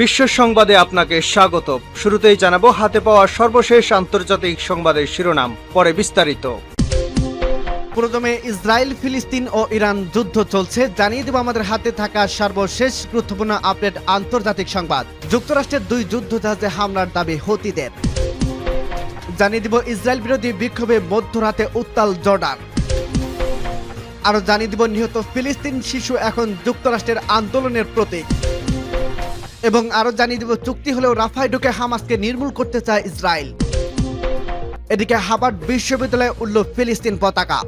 বিশ্ব সংবাদে আপনাকে স্বাগত। শুরুতেই জানাব, হাতে পাওয়া সর্বশেষ আন্তর্জাতিক সংবাদের শিরোনাম, পরে বিস্তারিত। প্রথমে, ইসরায়েল, ফিলিস্তিন ও ইরান যুদ্ধ চলছে। জানিয়ে দেব, আমাদের হাতে থাকা সর্বশেষ গুরুত্বপূর্ণ আপডেট আন্তর্জাতিক সংবাদ। যুক্তরাষ্ট্রের দুই যুদ্ধ জাহাজে হামলার দাবি হতিদের। জানিয়ে দিব, ইসরায়েল বিরোধী বিক্ষোভে মধ্যরাতে উত্তাল জর্ডান। আরও জানিয়ে দিব, নিহত ফিলিস্তিন শিশু এখন যুক্তরাষ্ট্রের আন্দোলনের প্রতীক। এবং আরও জানিয়ে দিব, চুক্তি হলেও রাফায় ঢুকে হামাসকে নির্মূল করতে চায় ইসরায়েল। এদিকে হাবার্ড বিশ্ববিদ্যালয়ে উঠল ফিলিস্তিন পতাকা।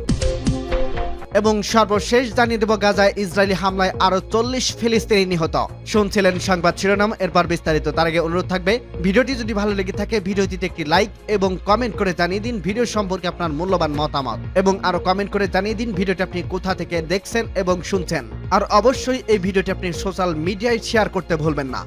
এবং সর্বশেষ জানিয়ে দেব গাজায় ইসরায়েলি হামলায় আরও চল্লিশ ফিলিস্তিনি নিহত। শুনছিলেন সংবাদ শিরোনাম, এরপর বিস্তারিত। তার আগে অনুরোধ থাকবে, ভিডিওটি যদি ভালো লেগে থাকে, ভিডিওটিতে একটি লাইক এবং কমেন্ট করে জানিয়ে দিন ভিডিও সম্পর্কে আপনার মূল্যবান মতামত। এবং আরও কমেন্ট করে জানিয়ে দিন ভিডিওটি আপনি কোথা থেকে দেখছেন এবং শুনছেন। আর অবশ্যই এই ভিডিওটি আপনি সোশ্যাল মিডিয়ায় শেয়ার করতে ভুলবেন না।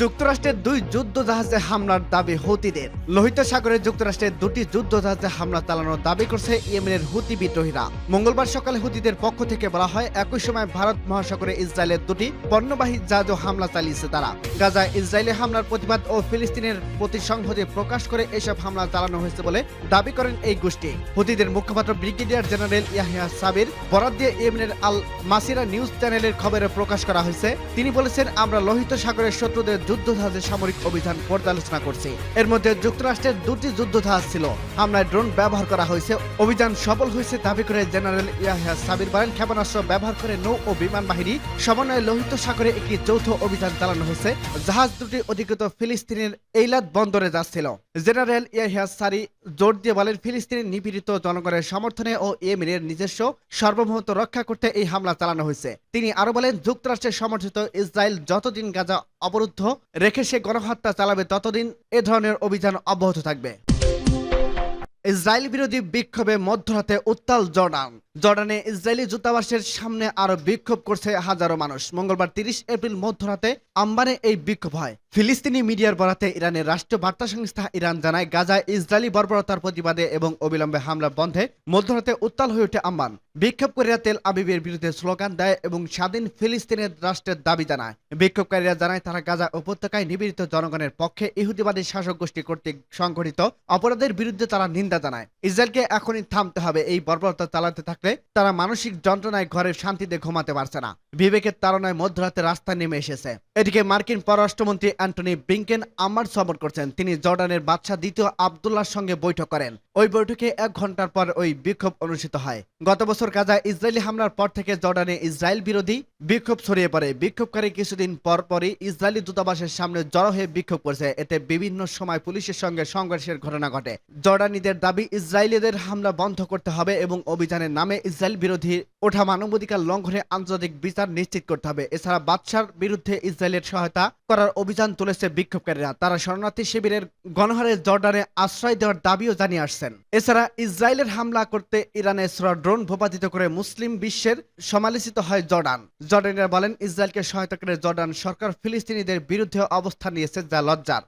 যুক্তরাষ্ট্রের দুই যুদ্ধ জাহাজে হামলার দাবি হুতিদের। লোহিত সাগরে যুক্তরাষ্ট্রের দুটি যুদ্ধ জাহাজে হামলা চালানোর দাবি করছে ইয়েমেনের হুতি বিদ্রোহীরা। মঙ্গলবার সকালে হুতিদের পক্ষ থেকে বলা হয়, একই সময় ভারত মহাসাগরে ইসরায়েলের দুটি পণ্যবাহী জাহাজও হামলা চালিয়েছে তারা। গাজায় ইসরায়েলি হামলার প্রতিবাদ ও ফিলিস্তিনের প্রতি সংহতি প্রকাশ করে এসব হামলা চালানো হয়েছে বলে দাবি করেন এই গোষ্ঠী। হুতিদের মুখপাত্র ব্রিগেডিয়ার জেনারেল ইয়াহিয়া সাবির বরাদ দিয়ে ইয়েমেনের আল মাসিরা নিউজ চ্যানেলের খবরে প্রকাশ করা হয়েছে। তিনি বলেছেন, আমরা লোহিত সাগরের শত্রুদের যুদ্ধ জাহাজের সামরিক অভিযান পর্যালোচনা করছে। এর মধ্যে যুক্তরাষ্ট্রের দুটি যুদ্ধজাহাজ ছিল। হামলায় ড্রোন ব্যবহার করা হয়েছে। অভিযান সফল হয়েছে দাবি করে জেনারেল ইয়াহিয়া সাবির বলেন, ক্ষেপণাস্ত্র ব্যবহার করে নৌ ও বিমান বাহিনী সমন্বয়ে লোহিত সাগরে একটি যৌথ অভিযান চালানো হয়েছে। জাহাজ দুটি অধিকৃত ফিলিস্তিনের এইলাদ বন্দরে যাচ্ছিল। জেনারেল ইয়াহিয়া সারি জোর দিয়ে বলেন ফিলিস্তিনের নিপীড়িত জনগণের সমর্থনে ও ইয়েমেনের নিজস্ব সার্বভৌমত্ব রক্ষা করতে এই হামলা চালানো হয়েছে। তিনি আরও বলেন, যুক্তরাষ্ট্রের সমর্থিত ইসরায়েল যতদিন গাজা অবরুদ্ধ রেখে সে গণহত্যা চালাবে, ততদিন এ ধরনের অভিযান অব্যাহত থাকবে। ইসরায়েল বিরোধী বিক্ষোভে মধ্যরাতে উত্তাল জর্ডান জর্ডানে ইসরায়েলি দূতাবাসের সামনে আরও বিক্ষোভ করছে হাজারো মানুষ। মঙ্গলবার তিরিশ এপ্রিল মধ্যরাতে আম্বানে এই বিক্ষোভ হয়। ফিলিস্তিনি মিডিয়ার বরাতে ইরানের রাষ্ট্রীয় বার্তা সংস্থা ইরান জানায়, গাজায় ইসরায়েলি বর্বরতার প্রতিবাদে এবং অবিলম্বে হামলা বন্ধে মধ্যরাতে উত্তাল হয়ে ওঠে আম্বান। বিক্ষোভকারীরা তেল আবিবের বিরুদ্ধে স্লোগান দেয় এবং স্বাধীন ফিলিস্তিনের রাষ্ট্রের দাবি জানায়। বিক্ষোভকারীরা জানায়, তারা গাজা উপত্যকায় নিপীড়িত জনগণের পক্ষে ইহুদিবাদী শাসক গোষ্ঠী কর্তৃক সংঘটিত অপরাধের বিরুদ্ধে তারা নিন্দা জানায়। ইসরায়েলকে এখনই থামতে হবে, এই বর্বরতা চালাতে থাকলে তারা মানসিক যন্ত্রণায় ঘরের শান্তিতে ঘুমাতে পারছে না। বিবেকের তাড়নায় মধ্যরাতে রাস্তায় নেমে এসেছে। এদিকে মার্কিন পররাষ্ট্রমন্ত্রী অ্যান্টনি ব্রিঙ্কেন আমার সফর করছেন। তিনি জর্ডানের বাদশাহ দ্বিতীয় আবদুল্লাহর সঙ্গে বৈঠক করেন। ওই বৈঠকে এক ঘণ্টার পর ওই বিক্ষোভ অনুষ্ঠিত হয়। গত বছর গাজায় ইসরায়েলি হামলার পর থেকে জর্ডানে ইসরায়েল বিরোধী বিক্ষোভ ছড়িয়ে পড়ে। বিক্ষোভকারী কিছুদিন পর পরই ইসরায়েলি দূতাবাসের সামনে জড়ো হয়ে বিক্ষোভ করছে। এতে বিভিন্ন সময় পুলিশের সঙ্গে সংঘর্ষের ঘটনা ঘটে। জর্ডানিদের দাবি, ইসরায়েলিদের হামলা বন্ধ করতে হবে এবং অভিযানের নামে ইসরায়েল বিরোধী ওঠা মানবাধিকার লঙ্ঘনে আন্তর্জাতিক বিচার নিশ্চিত করতে হবে। এছাড়া বাদশার বিরুদ্ধে ইসরায়েলের সহায়তা করার অভিযান তুলেছে বিক্ষোভকারীরা। তারা শরণার্থী শিবিরের গণহারে জর্ডানে আশ্রয় দেওয়ার দাবিও জানিয়ে আসছেন। এছাড়া ইসরায়েলের হামলা করতে ইরানে ড্রোন ভূপাতিত করে মুসলিম বিশ্বের সমালোচিত হয় জর্ডান। জর্ডানিরা বলেন, ইসরায়েলকে সহায়তা করে জর্ডান সরকার ফিলিস্তিনিদের বিরুদ্ধে অবস্থান নিয়েছে যা লজ্জার।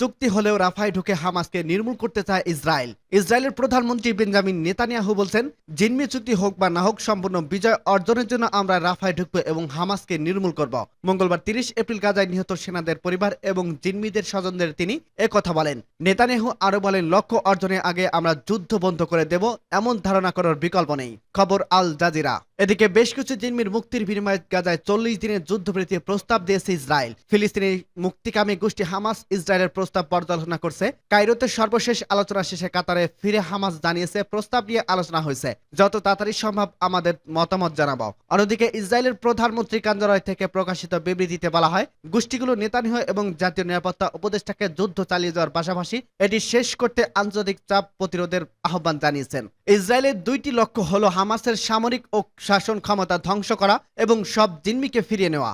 চুক্তি হলেও রাফায় ঢুকে হামাসকে নির্মূল করতে চায় ইসরায়েল। ইসরায়েলের প্রধানমন্ত্রী বেঞ্জামিন নেতানিয়াহু বলছেন জিনমি চুক্তি হোক বা না হোক, সম্পূর্ণ বিজয় অর্জনের জন্য আমরা রাফায় ঢুকবো এবং হামাসকে নির্মূল করব। মঙ্গলবার তিরিশ এপ্রিল গাজায় নিহত সেনাদের পরিবার এবং জিনমিদের স্বজনদের তিনি কথা বলেন। নেতানিয়াহু আরও বলেন, লক্ষ্য অর্জনের আগে আমরা যুদ্ধ বন্ধ করে দেব, এমন ধারণা করার বিকল্প নেই। খবর আল জাজিরা। এদিকে বেশ কিছু জিনমির মুক্তির বিনিময়ে গাজায় চল্লিশ দিনের যুদ্ধবৃত্তির প্রস্তাব দিয়েছে ইসরায়েল। ফিলিস্তিনি মুক্তিকামী গোষ্ঠী হামাস ইসরায়েলের প্রস্তাব পর্যালোচনা করছে। কায়রোতে সর্বশেষ আলোচনা শেষে কাতারে ফিরে হামাস জানিয়েছে, প্রস্তাব নিয়ে আলোচনা হয়েছে। যত তাড়াতাড়ি সম্ভব আমাদের মতামত জানাব। অন্যদিকে ইসরায়েলের প্রধানমন্ত্রী কার্যালয় থেকে প্রকাশিত বিবৃতিতে বলা হয়, গোষ্ঠীগুলো নেতানিহ এবং জাতীয় নিরাপত্তা উপদেষ্টাকে যুদ্ধ চালিয়ে যাওয়ার পাশাপাশি এটি শেষ করতে আন্তর্জাতিক চাপ প্রতিরোধের আহ্বান জানিয়েছেন। ইসরায়েলের দুইটি লক্ষ্য হলো হামাসের সামরিক ও শাসন ক্ষমতা ধ্বংস করা এবং সব জিম্মিকে ফিরিয়ে নেওয়া।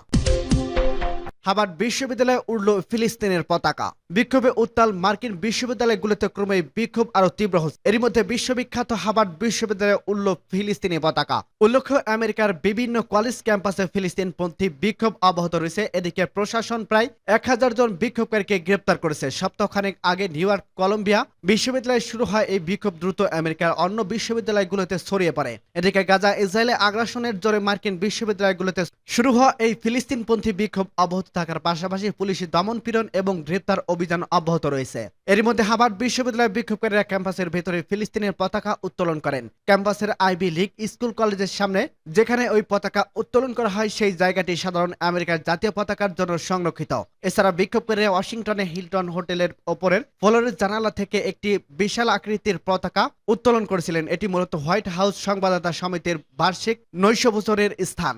হাবার্ড বিশ্ববিদ্যালয়ে উড়ল ফিলিস্তিনের পতাকা। বিক্ষোভে উত্তাল মার্কিন বিশ্ববিদ্যালয়গুলোতে ক্রমে বিক্ষোভ আরও তীব্র হচ্ছে। এরই মধ্যে বিশ্ববিখ্যাত হাবার্ড বিশ্ববিদ্যালয়ে উড়ল ফিলিস্তিনি পতাকা। উল্লেখ্য, আমেরিকার বিভিন্ন কলেজ ক্যাম্পাসে ফিলিস্তিনপন্থী বিক্ষোভ অব্যাহত রয়েছে। এদিকে প্রশাসন প্রায় এক হাজার জন বিক্ষোভকারীকে গ্রেপ্তার করেছে। সপ্তাহখানেক আগে নিউ ইয়র্ক, কলম্বিয়া বিশ্ববিদ্যালয়ে শুরু হয় এই বিক্ষোভ দ্রুত আমেরিকার অন্য বিশ্ববিদ্যালয়গুলোতে ছড়িয়ে পড়ে। এদিকে গাজা, ইসরায়েলে আগ্রাসনের জোরে মার্কিন বিশ্ববিদ্যালয়গুলোতে শুরু হওয়া এই ফিলিস্তিনপন্থী বিক্ষোভ অব্যাহত থাকার পাশাপাশি পুলিশি দমন পীড়ন এবং গ্রেপ্তার অভিযান অব্যাহত রয়েছে। এর মধ্যে হাবার্ড বিশ্ববিদ্যালয়ের বিক্ষোভকারীরা ক্যাম্পাসের ভেতরে ফিলিস্তিনের পতাকা উত্তোলন করেন। ক্যাম্পাসের আইবি লীগ স্কুল কলেজের সামনে, যেখানে ওই পতাকা উত্তোলন করা হয়, সেই জায়গাটি সাধারণ আমেরিকার জাতীয় পতাকার জন্য সংরক্ষিত। এছাড়া বিক্ষোভকারীরা ওয়াশিংটনে হিলটন হোটেলের ওপরের ফ্লোরের জানালা থেকে একটি বিশাল আকৃতির পতাকা উত্তোলন করেছিলেন। এটি মূলত হোয়াইট হাউস সংবাদদাতা সমিতির বার্ষিক নৈশ বছরের স্থান।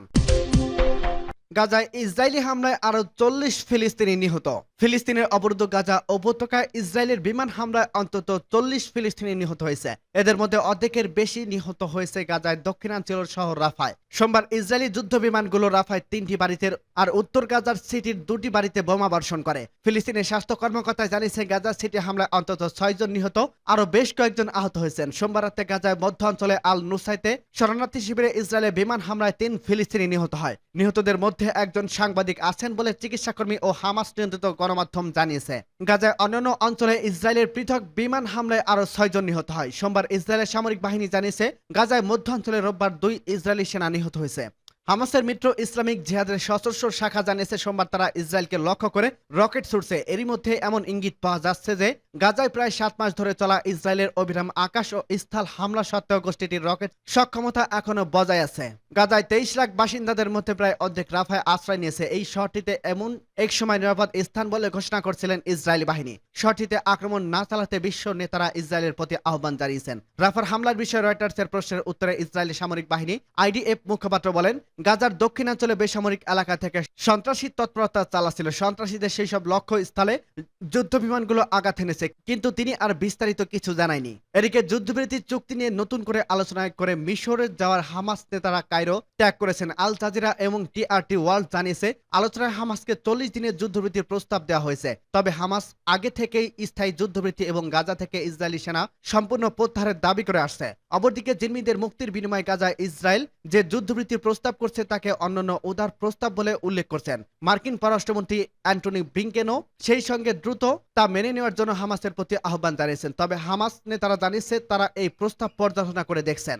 গাজায় ইসরায়েলি হামলায় আরও চল্লিশ ফিলিস্তিনি নিহত। ফিলিস্তিনের অবরুদ্ধ গাজা উপত্যকায় ইসরায়েলের বিমান হামলায় অন্তত চল্লিশ ফিলিস্তিনি নিহত হয়েছে। এদের মধ্যে অর্ধেকের বেশি নিহত হয়েছে গাজায় দক্ষিণাঞ্চলের শহর রাফায়। সোমবার ইসরায়েলি যুদ্ধ বিমানগুলো রাফায় তিনটি বাড়িতে আর উত্তর গাজার সিটির দুটি বাড়িতে বোমা বর্ষণ করে। ফিলিস্তিনের স্বাস্থ্য কর্মকর্তা জানিয়েছে গাজা সিটি হামলায় অন্তত ছয়জন নিহত আরও বেশ কয়েকজন আহত হয়েছেন। সোমবার রাতে গাজায় মধ্য অঞ্চলে আল নুসাইতে শরণার্থী শিবিরে ইসরায়েলের বিমান হামলায় তিন ফিলিস্তিনি নিহত হয়। নিহতদের মধ্যে একজন সাংবাদিক আছেন বলে চিকিৎসাকর্মী ও হামাস নিয়ন্ত্রিত গণমাধ্যম জানিয়েছে। গাজায় অন্যান্য অঞ্চলে ইসরায়েলের পৃথক বিমান হামলায় আরও ছয়জন নিহত হয়। সোমবার ইসরায়েলের সামরিক বাহিনী জানিয়েছে গাজায় মধ্য অঞ্চলে রোববার দুই ইসরায়েলি সেনা নিহত হয়েছে। হামাসের মিত্র ইসলামিক জিহাদের সশস্ত্র শাখা জানিয়েছে, সোমবার তারা ইসরায়েলকে লক্ষ্য করে রকেট ছুটছে এরই মধ্যে এমন ইঙ্গিত পাওয়া যাচ্ছে যে, গাজায় প্রায় সাত মাস ধরে চলা ইসরায়েলের অবিরাম আকাশ ও স্থল হামলা সত্ত্বেও গোষ্ঠীটির রকেট সক্ষমতা এখনও বজায় আছে। গাজায় তেইশ লাখ বাসিন্দাদের মধ্যে প্রায় অর্ধেক রাফায় আশ্রয় নিয়েছে। এই শহরটিতে এমন এক সময় নিরাপদ স্থান বলে ঘোষণা করছিলেন ইসরায়েলি বাহিনী। শহরটিতে আক্রমণ না চালাতে বিশ্ব নেতারা ইসরায়েলের প্রতি আহ্বান জানিয়েছেন। রাফার হামলার বিষয়ে রয়টার্সের প্রশ্নের উত্তরে ইসরায়েলি সামরিক বাহিনী আইডিএফ মুখপাত্র বলেন গাজার দক্ষিণাঞ্চলে বেসামরিক এলাকা থেকে সন্ত্রাসী তৎপরতা চালাচ্ছিল। সন্ত্রাসীদের সেই সব লক্ষ্য স্থলে যুদ্ধ বিমানগুলো আঘাত এনেছে কিন্তু তিনি আর বিস্তারিত কিছু জানায়নি। এদিকে যুদ্ধবিরতি চুক্তি নিয়ে নতুন করে আলোচনা করে মিশরে যাওয়ার হামাস নেতারা কায়রো ত্যাগ করেছেন। আল জাজিরা এবং টিআরটি ওয়ার্ল্ড জানিয়েছে, আলোচনায় হামাসকে চল্লিশ দিনের যুদ্ধবিরতির প্রস্তাব দেওয়া হয়েছে। তবে হামাস আগে থেকেই স্থায়ী যুদ্ধবিরতি এবং গাজা থেকে ইসরায়েলি সেনা সম্পূর্ণ প্রত্যাহারের দাবি করে আসছে। অপরদিকে জিম্মিদের মুক্তির বিনিময়ে গাজা ইসরায়েল যে যুদ্ধবৃত্তির প্রস্তাব করছে তাকে অন্যান্য উদার প্রস্তাব বলে উল্লেখ করছেন। মার্কিন পররাষ্ট্রমন্ত্রী অ্যান্টনি ব্রিঙ্কেনও সেই সঙ্গে দ্রুত তা মেনে নেওয়ার জন্য হামাসের প্রতি আহ্বান জানিয়েছেন। তবে হামাস নেতারা জানিয়েছে তারা এই প্রস্তাব পর্যালোচনা করে দেখছেন।